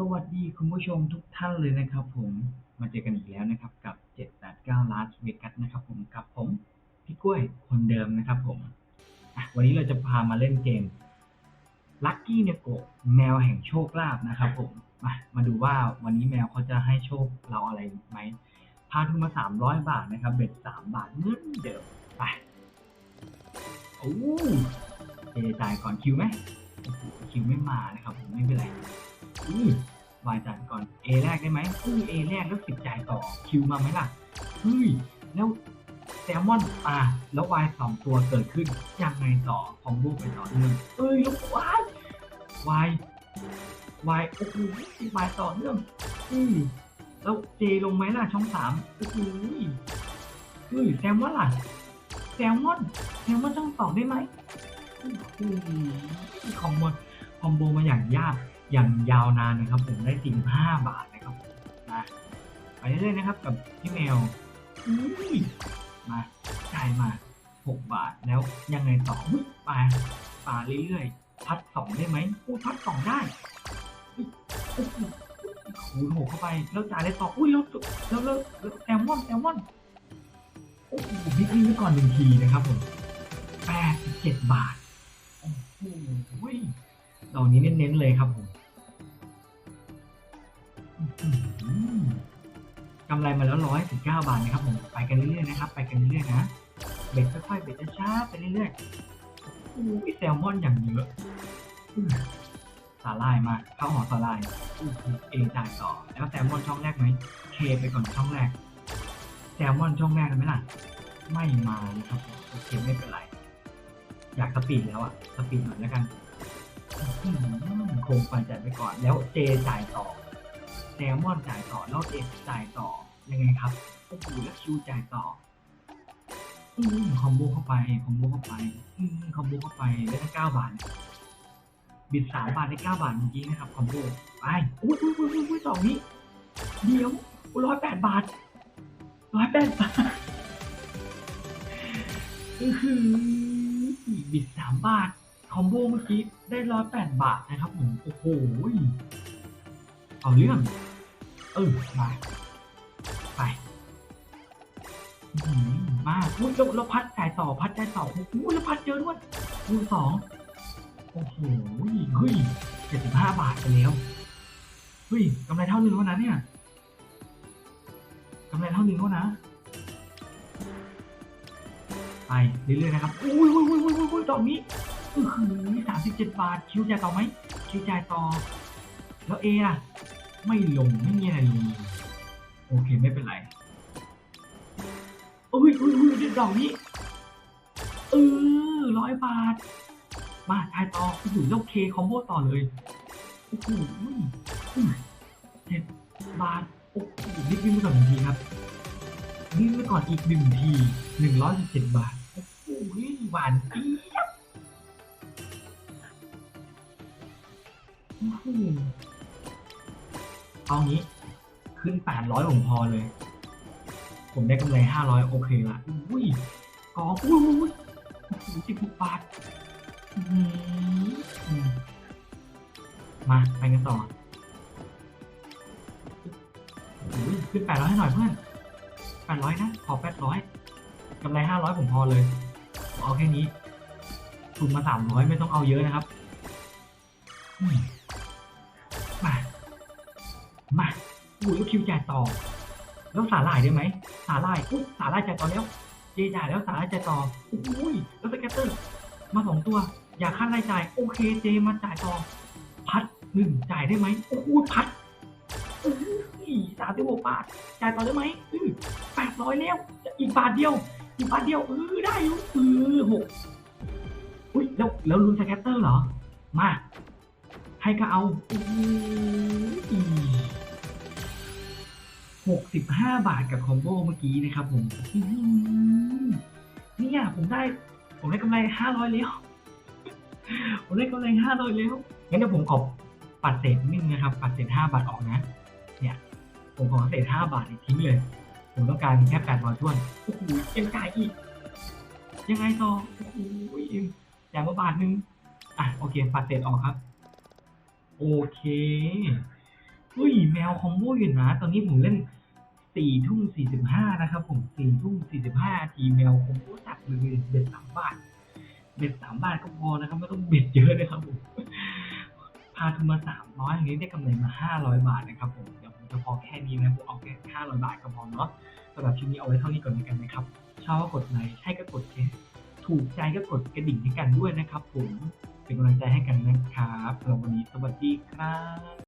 สวัสดีคุณผู้ชมทุกท่านเลยนะครับผมมาเจอกันอีกแล้วนะครับกับ 789 Las Vegas นะครับผมกับผมพี่กล้วยคนเดิมนะครับผมวันนี้เราจะพามาเล่นเกม Lucky n e g o แมวแห่งโชคลาภนะครับผมมามาดูว่าวันนี้แมวเขาจะให้โชคเราอะไรไหมพาทุนมา 300 บาทนะครับเบ็ด3 บาทเหมือนเดิมไปโอ้เจจ่ายก่อนคิวไหมคิวไม่มานะครับผมไม่เป็นไร อุ้ยวายจ่ายก่อน A แรกได้ไหมอุ้ย A แรกแล้วสิบจ่ายต่อคิวมาไหมล่ะเฮ้ยแล้วแซลมอนอ่าแล้ววายสองตัวเกิดขึ้นยังไงต่อคอมโบไปต่อเนื่องเอ้ยแล้ววายวายวายโอ้โหวายต่อเนื่องอืมแล้วเจลงไหมล่ะช่องสามโอ้โหเฮ้ยแซลมอนล่ะแซลมอนแซลมอนช่องสองได้ไหมโอ้โหคอมโบคอมโบมาอย่างยาก อย่างยาวนานนะครับผมได้ 45 บาทนะครับผมนะไปเรื่อยๆนะครับกับพี่แมวมาจ่ายมา 6 บาทแล้วยังไงต่ออุ๊ปลาปลาเรื่อยๆพัดสองได้ไหมอู้พัดสองได้โอ้โหคูณหกเข้าไปแล้วจ่ายได้ต่ออุ้ยแล้วแล้วแล้วแล้วแซลมอนแซลมอนโอ้โหพลิกนี่ไว้ก่อนหนึ่งทีนะครับผม87บเจ็ดบาทโอ้โหดอกนี้เน้นๆเลยครับผม กำไรมาแล้วร้อยสิบเก้าบาทนะครับผมไปกันเรื่อยๆนะครับไปกันเรื่อยๆนะเบ็ดค่อยๆเบ็ดช้าๆไปเรื่อยๆอู้ยแซลมอนอย่างเยอะสาลายมาเข้าหอสาลายอู้เอจ่ายต่อแล้วแซลมอนช่องแรกไหมเคไปก่อนช่องแรกแซลมอนช่องแรกไหมล่ะ ไม่มานะครับโอเคไม่เป็นไรอยากสปีดแล้วอะสปีดหน่อยแล้วกันอื้อหือโคงไฟจ่ายไปก่อนแล้วเจจ่ายต่อแซลมอนจ่ายต่อแล้วเอจ่ายต่อ ยังไงครับโอ้โหแล้วคิวจ่ายต่ออืมคอมโบเข้าไปคอมโบเข้าไปอืมคอมโบเข้าไปได้ตั้งเก้าบาทบิดสามบาทได้เก้าบาทจริงๆนะครับคอมโบไปอุ้ยอุ้ยอุ้ยอุ้ยอุ้ยสองนี้เดี๋ยวร้อยแปดบาทร้อยแปดบาทอือหือบิดสามบาทคอมโบเมื่อกี้ได้ร้อยแปดบาทนะครับผมโอ้โหเอาเรื่องเออมา ไปหือมาอุ้ยแล้วแล้วพัดจ่ายต่อพัดจ่ายต่อโอ้โหแล้วพัดเยอะด้วยคูณสองโอ้โหเฮ้ยเจ็ดสิบห้าบาทไปแล้วเฮ้ยกำไรเท่านึงแล้วนะเนี่ยกำไรเท่านึงแล้วนะไปเรื่อยๆนะครับอุ้ยอุ้ยอุ้ยอุ้ยอุ้ยดอกนี้อือหือสามสิบเจ็ดบาท คิวจ่ายต่อไหมคิวจ่ายต่อ แล้วเออะไม่ลงไม่มีอะไรลง โอเคไม่เป็นไรอุ้ยอุ้ยอุ้ยดอกนี้เออร้อยบาท มาทายต่อโอ้โหแล้วเคคอมโบต่อเลยโอ้โหอุ้ยเจ็ดบาทโอ้โหรีบวิ่งไปก่อนหนึ่งทีครับวิ่งไปก่อนอีกหนึ่งทีหนึ่งร้อยสิบเจ็ดบาทโอ้โหหวานเจี๊ยบโอ้โหเอางี้ ขึ้นแปดร้อยผมพอเลย ผมได้กำไรห้าร้อยโอเคละอุ้ยกองอุ้ยอุ้ยสิบหกบาทมาไปกันต่ออุ้ยขึ้นแปดร้อยให้หน่อยเพื่อนแปดร้อยนะ ขอแปดร้อยกำไรห้าร้อยผมพอเลย เอาแค่นี้ทุนมาสามร้อยไม่ต้องเอาเยอะนะครับ อุ้ยแล้วคิวจ่ายต่อ แล้วสาหร่ายได้ไหมสาหร่ายอุ้ยสาหร่ายจ่ายต่อแล้ว เจจ่ายแล้วสาหร่ายจ่ายต่ออุ้ยแล้วสแกตเตอร์ มาสองตัว อยากขั้นรายจ่ายโอเคเจมาจ่ายต่อ พัดหนึ่งจ่ายได้ไหมโอ้โหพัดสามสิบหกบาทจ่ายต่อได้ไหมแปดร้อยแล้วอีกบาทเดียว อีกบาทเดียวเออได้อยู่เออหกอุ้ยแล้วแล้วลุ้นสแกตเตอร์เหรอ มา ให้ก็เอาอุ้ ยหกสิบห้าบาทกับคอมโบเมื่อกี้นะครับผมอื้อหือเนี่ยผมได้ ผมได้กำไรห้าร้อยแล้วผมได้กำไรห้าร้อยแล้วงั้นเดี๋ยวผมขอปัดเศษนิดนึงนะครับ ปัดเศษห้าบาทออกนะ เนี่ย ผมขอเศษห้าบาทเนี่ยทิ้งเลย ผมต้องการแค่แปดร้อยท้วนโอ้โหยังจ่ายอีก ยังไงต่อโอ้โหอย่างมาบาทนึง อะโอเค ปัดเศษออกครับ โอเคอุ้ยแมวคอมโบอยู่นะ ตอนนี้ผมเล่น สี่ทุ่มสี่สิบห้านะครับผมสี่ทุ่มสี่สิบห้าทีแมวคอมโบจัดเลยเบ็ดสามบาทเบ็ดสามบาทก็พอนะครับ ไม่ต้องเบ็ดเยอะนะครับผมพาทุนมาสามร้อยอย่างนี้ได้กำไรมาห้าร้อยบาทนะครับผมเดี๋ยวผมจะพอแค่นี้นะผมเอาแค่ห้าร้อยบาทก็พอเนาะสำหรับคลิปนี้เอาไว้เท่านี้ก่อนแล้วกันนะครับชอบก็กดไลค์ให้ก็กดแชร์ถูกใจก็กดกระดิ่งให้กันด้วยนะครับผมเป็นกำลังใจให้กันนะครับสำหรับวันนี้สวัสดีครับ